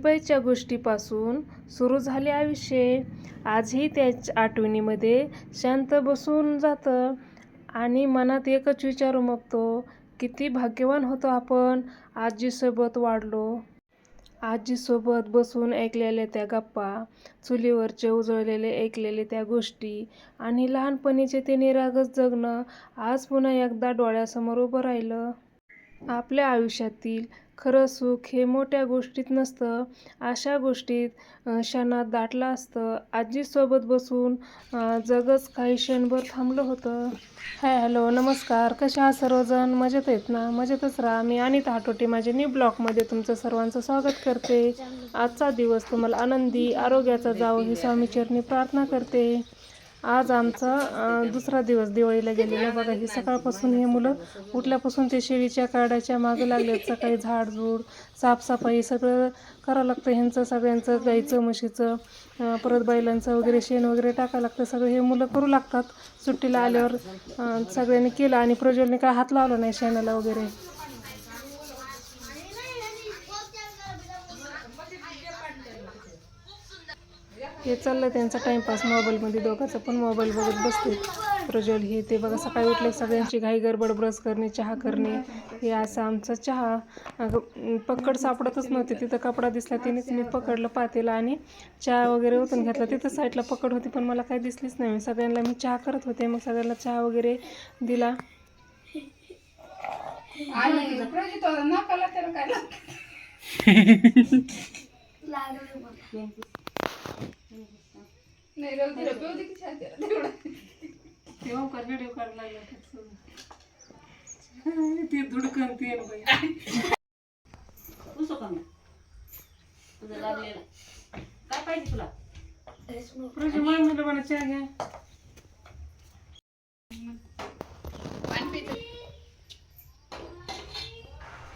भाग्यबाईच्या गोष्टीपासून सुरू झाले आयुष्य. आजही त्याच्या आठवणीमध्ये शांत बसून जातं आणि मनात एकच विचार उमगतो किती भाग्यवान होतो आपण. आजीसोबत वाढलो. आजीसोबत बसून ऐकलेल्या त्या गप्पा चुलीवरचे उजळलेले ऐकलेले त्या गोष्टी आणि लहानपणीचे ते निरागस जगणं आज पुन्हा एकदा डोळ्यासमोर उभं राहिलं. आपल्या आयुष्यातील खरं सुख हे मोठ्या गोष्टीत नसतं. अशा गोष्टीत क्षणात दाटलं असतं. आजीसोबत बसून जगच काही क्षणभर थांबलं होतं. हाय हॅलो नमस्कार. कशा आहात सर्वजण? मजेत आहेत ना? मजेतच राहा. मी अनिता हाटोटी. माझ्या न्यू ब्लॉगमध्ये तुमचं सर्वांचं स्वागत करते. आजचा दिवस तुम्हाला आनंदी आरोग्याचा जावं ही स्वामीचरणी प्रार्थना करते. आज आमचा दुसरा दिवस दिवाळीला गेलेला. बघा ही सकाळपासून हे मुलं उठल्यापासून ते शेळीच्या काड्याच्या मागं लागलेत सकाळी झाडझूड साफसफाई सगळं करावं लागतं. ह्यांचं सगळ्यांचं गाईचं म्हशीचं परत बैलांचं वगैरे शेण वगैरे टाकावं लागतं. सगळं हे मुलं करू लागतात. सुट्टीला आल्यावर सगळ्यांनी केलं आणि प्रज्वलने काय हात लावला नाही शेणाला वगैरे. हे चाललं त्यांचा टाइमपास मोबाईलमध्ये दोघांचा पण मोबाईल बघत बसते. प्रज्वल हे ते बघा सकाळी उठले सगळ्यांची घाई गडबड ब्रश करणे चहा करणे. हे असं आमचा चहा. अगं पकड सापडतच नव्हते. तिथं कपडा दिसला तिनेच मी पकडलं पातेला आणि चहा वगैरे ओतून घेतला. तिथं साईडला पकड होती पण मला काही दिसलीच नाही. मी सगळ्यांना मी चहा करत होते मग सगळ्यांना चहा वगैरे दिला. नाही राहू दे, पिऊ दे की चहा त्याला. तेवढं. ते ओंकार व्हिडिओ काढला लागला ते धुडकन ते बाई. पुसू का मग? तुझं लागलेलं. काय पाहिजे तुला? प्रज्वल मला म्हणलं मला चहा घ्या. पाणी पितं.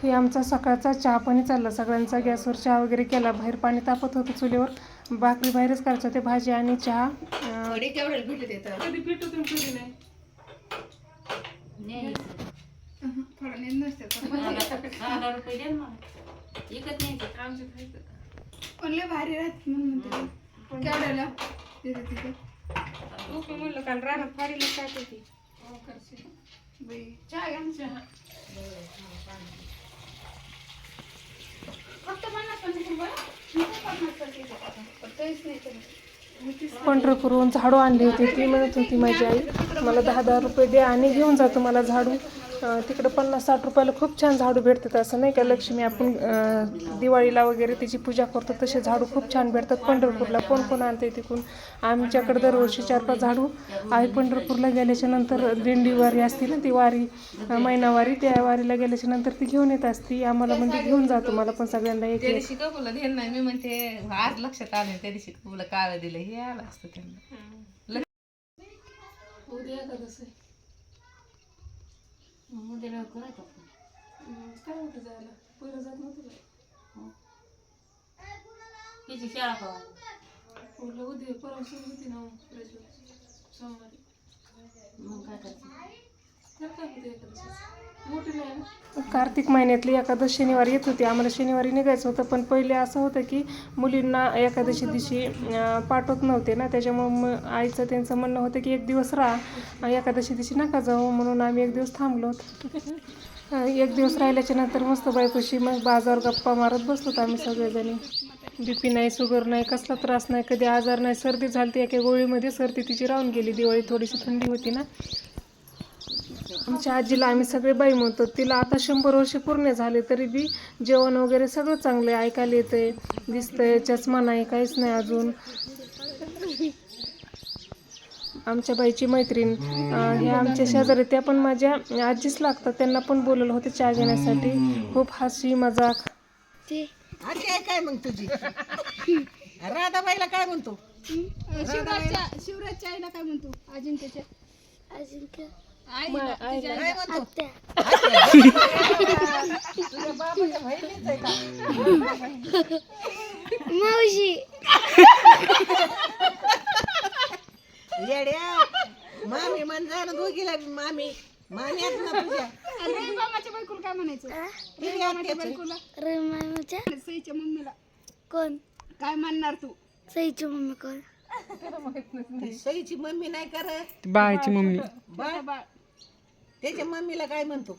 हे आमचा सकाळचा चहा पाणी चालला. सगळ्यांचा गॅसवर चहा वगैरे केला. बाहेर पाणी तापत होतं चुलीवर. भाकरी बाहेरच करायचं ते भाजी आणि चहा. भारी राहते म्हणून केवढ्याला? म्हणलं काल रानात फाडीला काय होती चहा घ्या ना चहा. फक्त पन्नास पन्नास रुपये? नको पन्नास पन्नास रुपये. फक्त हेच नाही तर. पंढरपूरहून झाडू आणली होती. ती म्हणत होती माझी आई मला दहा दहा रुपये दे आणि घेऊन जातो मला झाडू. तिकडं पन्नास साठ रुपयाला खूप छान झाडू भेटतात असं नाही का? लक्ष्मी आपण दिवाळीला वगैरे तिची पूजा करतो तसे झाडू खूप छान भेटतात. पंढरपूरला कोण कोण आणते तिकडून? आमच्याकडे दरवर्षी चार पाच झाडू आहे. पंढरपूरला गेल्याच्यानंतर दिंडी वारी असते ना ती वारी महिनावारी त्या वारीला गेल्याच्यानंतर ती घेऊन येत असती. आम्हाला म्हणजे घेऊन जातो मला पण सगळ्यांना एक दिवशी नाही. मी म्हणते आज लक्षात आलं त्या दिवशी तुला काळ दिलं हे आलं असतं त्यांना. उद्या एकादस आहे उद्या लवकर येतो आपण. काय होतं जायला पहिलं जात नव्हतं काय? हिची शाळा कवा? म्हटलं उद्या परवा सुरू होती ना. सोमवारी. मग काय करायचं कार्तिक महिन्यातली एकादश शनिवारी येत होती. आम्हाला शनिवारी निघायचं होतं पण पहिले असं होतं की मुलींना एकादशी दिवशी पाठवत नव्हते ना. त्याच्यामुळं मग आईचं त्यांचं म्हणणं होतं की एक दिवस राहा एकादशी दिवशी नका जाऊ म्हणून आम्ही एक दिवस थांबलो होतो. एक दिवस राहिल्याच्या नंतर मस्त बायकोशी मग बाजार गप्पा मारत बसलो आम्ही सगळेजणी. बी पी नाही शुगर नाही कसला त्रास नाही कधी आजार नाही सर्दी झाली ती एका गोळीमध्ये सर्दी तिची राहून गेली. दिवाळी थोडीशी थंडी होती ना. आमच्या आजीला आम्ही सगळे बाई म्हणतो तिला आता शंभर वर्ष पूर्ण झाले तरी बी जेवण वगैरे सगळं चांगलं आहे ऐकायला येतंय दिसतंय चष्मा नाही काहीच नाही अजून. आमच्या बाईची मैत्रीण ह्या आमच्या शेजारी त्या पण माझ्या आजीच लागतात त्यांना पण बोलवलं होतं चहा घेण्यासाठी. खूप हसी मजाक. काय मग तुझी? राधाबाईला काय म्हणतो? शिवराजच्या आईला काय म्हणतो? अजिंक्यच्या. आईला का? येड्या मामी म्हण जा ना दोघीला मामी. मामी आहेत ना तुझ्या. आणि मामाच्या बायकोला काय म्हणायचं. बायकोला? सईच्या मम्मीला. कोण? काय म्हणणार तू? सईची मम्मी कोण? ती सईची मम्मी नाही करत. बाळाची मम्मी. बाळ. त्याच्या मम्मीला काय म्हणतो?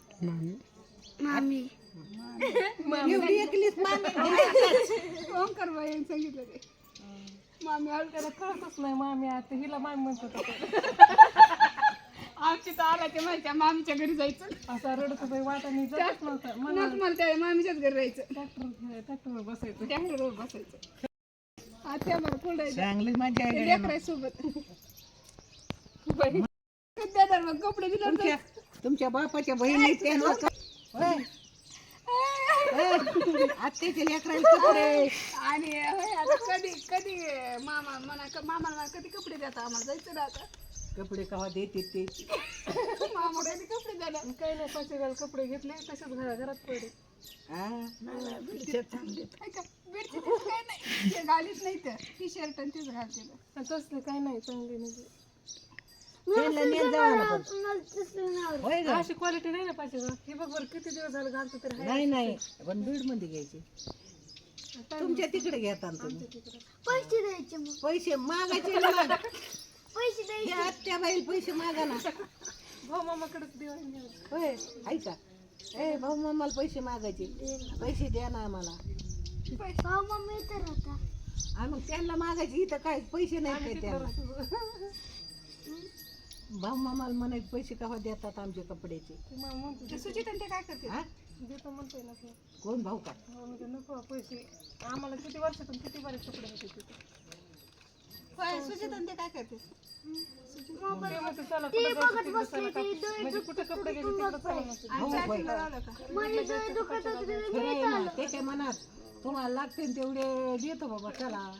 मामी. एवढी एकलीच मामी. ओंकार बाई सांगितलं ते. मामी आल त्याला कळतच नाही मामी आता. हिला मामी म्हणतो आमची तर आला ते माहिती मामीच्या घरी जायचं. असा रडत होता वाटाने नव्हता. पुन्हा तुम्हाला त्या मामीच्याच घरी जायचं. ट्रॅक्टर ट्रॅक्टरवर बसायचं. ट्रॅक्टरवर बसायचं. आता मला पुढे चांगली मजा आहे लेकराय सोबत दादा मग कपडे दिले तुमच्या तुमच्या बापाच्या बहिणी त्यांना का-. आत्याच्या लेकराला कपडे आणि होय, आता कधी कधी मामा म्हणा मामाला म्हणा, कधी कपडे देता आम्हाला? जायचं ना आता. कपडे कवा देते ते. मामा कधी कपडे द्यायला काही नाही पाचशे घाल कपडे घेतले तसेच घरा घरात पडले. हा? काय का बेडशीट काय नाही. ते घालीच नाही तर टी शर्ट आणि तेच घालते तसले काही नाही चांगले म्हणजे. त्यांना नेत जावं ना पण. होय ग? अशी क्वालिटी नाही ना हे बघ बरं किती दिवस झाले घालतो तरी हाय. नाही. नाही पण बीडमध्ये घ्यायचे. तुमच्या तिकडे घेता ना तुम्ही पैसे द्यायचे मग. पैसे मागायचे ना. मग. पैसे द्यायचे. हे आत्या बाई पैसे मागा ना. भाऊ मामाकडेच होय ऐका ए भाऊ मामाला पैसे मागायचे. पैसे द्या ना आम्हाला. भाऊ मम्मी तर होता आणि मग त्यांना मागायचे. इथं काय पैसे नाही काय त्यांना. भाऊ मामाला म्हणायचे पैसे केव्हा देतात आमचे कपड्याचे? मामा म्हणतो ते सुचित आणि ते काय करते हा? देतो म्हणतोय ना तो. कोण भाऊ का? हो, म्हणजे नको पैसे. आम्हाला किती वर्षातून किती बरेच कपडे होते तिथे होय सुचित आणि ते काय करते ते म्हणते चला कुठं जायचं तिकडं चला का म्हणजे कुठं कपडे घ्यायचे तिकडं चला म्हणते. भाऊ होय. लावलं का? माझे डोळे दुखत होते खरं आहे ना त्याच्या मनात तुम्हाला लागतील तेवढे देतो बाबा चला.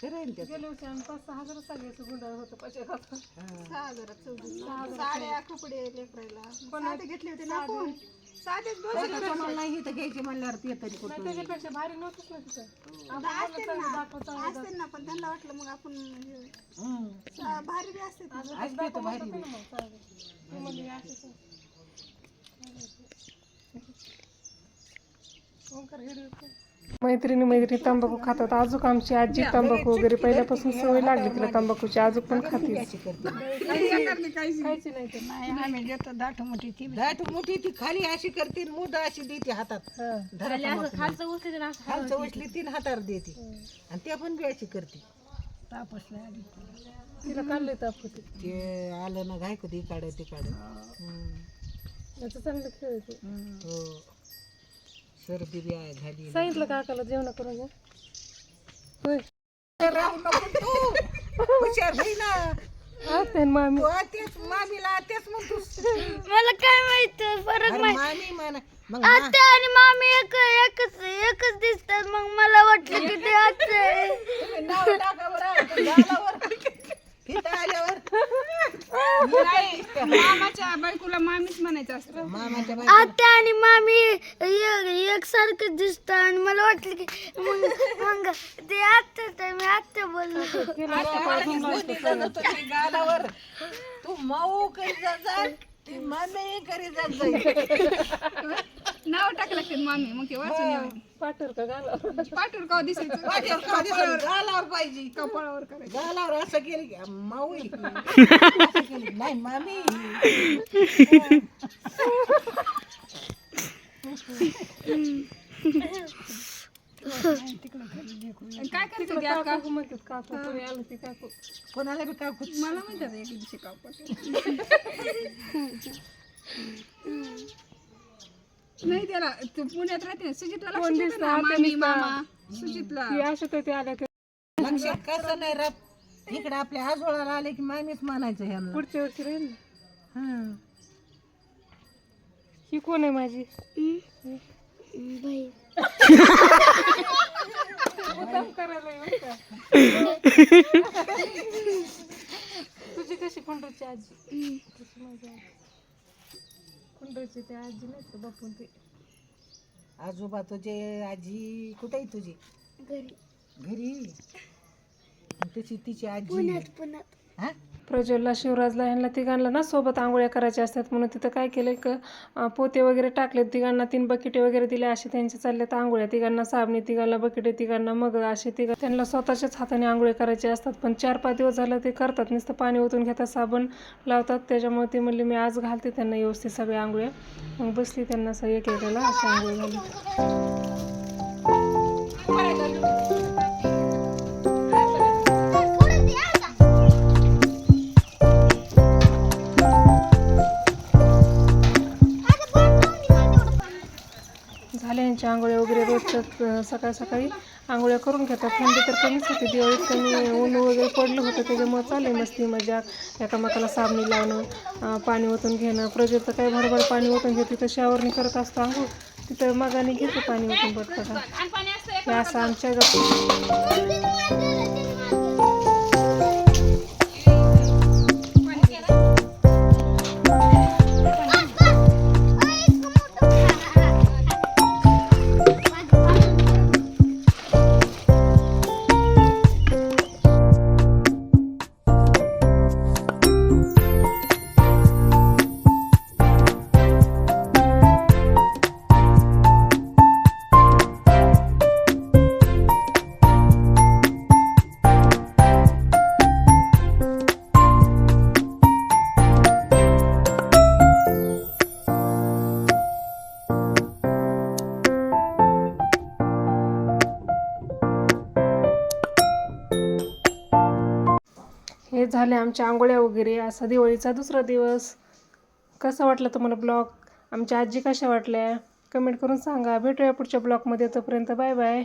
खरं आहे ना त्याचं. गेल्या वर्षी आम्ही पाच सहा हजार सांगायचं गुंडाळ होतं घात हा. सहा हजारात साड्या कपडे लेकरायला साधे घेतले होते ना आपण. साधेच आता नाही इथं घ्यायचे म्हणल्यावर ते तरी नाही त्याच्यापेक्षा भारी नव्हतंच ना तिथं. आपण असते ना. दाखव चांगलं असते ना पण त्यांना वाटलं मग आपण हे, हम्म. सा- भारी बी असते ते. तर भारी दाखव ना मग चांगलं ते म्हणले असंच आहे. ओंकार हेडू येतो. मैत्रिणी मैत्रिणी तंबाखू खातात. अजून आमची आजी तंबाखू वगैरे पहिल्यापासून सवय लागली तिला तंबाखूची. अजून पण खाते आम्ही देतो. दाट मोठी ती. दाट मोठी ती खाली अशी करते मुद अशी देते हातात. तंबाखू. खालचं उचली तीन हातावर देते. आणि त्या पण बी अशी करते. तिला काढलंय ताप होते ते आलं ना घाय कधी काढ ते काढ. चांगलं खेळ हो. सर्दी बी आहे झाली सांगितलं काकाला जेवण करून घ्या होय. राहू नको तू. हुशार होई ना. आत्या आणि मामी. तू तेच मामीला तेच मला काय माहीत फरक अरे मामी म्हणा. मग आत्या आणि मामी एक एकच एकच दिसतात मग मला वाटलं की ते आत्या आहे. नाव टाका बरं गालावर. इथं आल्यावर. मामाच्या बायकोला मामीच म्हणायचं असतं. मामाच्या आत्या आणि मामी एक एकसारखं दिसतात आणि मला वाटलं की मग मग ते आत्याच आहे मी आत्या बोललो. कोणी जात होती गालावर. तू माऊ करी जात जा ती मामी करी जात जाईल नाव टाकलं लागते मामी मग ते वाचून पाठर का गाला पाठवर का दिसायचं? वाटेवर का? गालावर पाहिजे. कपाळावर करायचं. गालावर असं केलं की माऊ असं केलं नाही मामी आणि काय करते ते आता? काकू म्हणतात काकू कोणी आलं ती काकू. कोणाला बी काय मला म्हणतात एक दिवशी कापड नाही त्याला तू पुण्यात राहते ना सुजितला लक्ष देतं ना मामी मामा सुजितला. ती अशा तर ते आल्या ते लक्षात कसं नाही राहत. इकडे आपल्या आजोळाला आले की मामीच म्हणायचं ह्यांना. पुढच्या वर्षी राहील ना. हं. ही कोण आहे माझी? मुद्दाम करायला येऊ का? तुझी कशी कुंडूची आजी? तशी माझी आजी. कुंडूची ते आजी नाही का बापून ते? आजोबा तुझे आजी कुठे आहे तुझी? घरी. घरी? तशी तिची आजी पुण्यात पुण्यात. हा? प्रज्वलला शिवराजला ह्यांना तिघांना ना सोबत आंघोळ्या करायच्या असतात. म्हणून तिथं काय केलं एक पोते वगैरे टाकले तिघांना तीन बकेटे वगैरे दिले असे त्यांचे चालल्यात आंघोळ्या. तिघांना साबणी तिघांना बकेटे तिघांना मग असे तिघ त्यांना स्वतःच्याच हाताने आंघोळ्या करायचे असतात. पण चार पाच दिवस झालं ते करतात. नुसतं पाणी ओतून घेतात साबण लावतात. त्याच्यामुळे ते म्हणले मी आज घालते त्यांना व्यवस्थित सगळे आंघोळ्या. मग बसली त्यांना असं एक एकाला अशी आंघोळ घालून. वगैरे सकाळ सकाळी आंघोळ्या करून घेतात. थंडी तर कमीच होती. दिवाळीत कमी ऊन वगैरे पडलं होतं. त्याच्यामुळे चालले मस्ती मजा. एकामेकाला साबणी लावणं पाणी ओतून घेणं. प्रज्वल तर काय भरभर पाणी ओतून घेते. तिथं शावरनी करत असतो आंघोळ. तिथं मगाने घेतो पाणी ओतून पडतं का असं आमच्या गप्पा झाल्या झाले आमच्या आंघोळ्या वगैरे असा दिवाळीचा दुसरा दिवस. कसा वाटला तुम्हाला ब्लॉग? आमच्या आजी कशा वाटल्या? कमेंट करून सांगा. भेटूया पुढच्या ब्लॉगमध्ये. तोपर्यंत बाय बाय.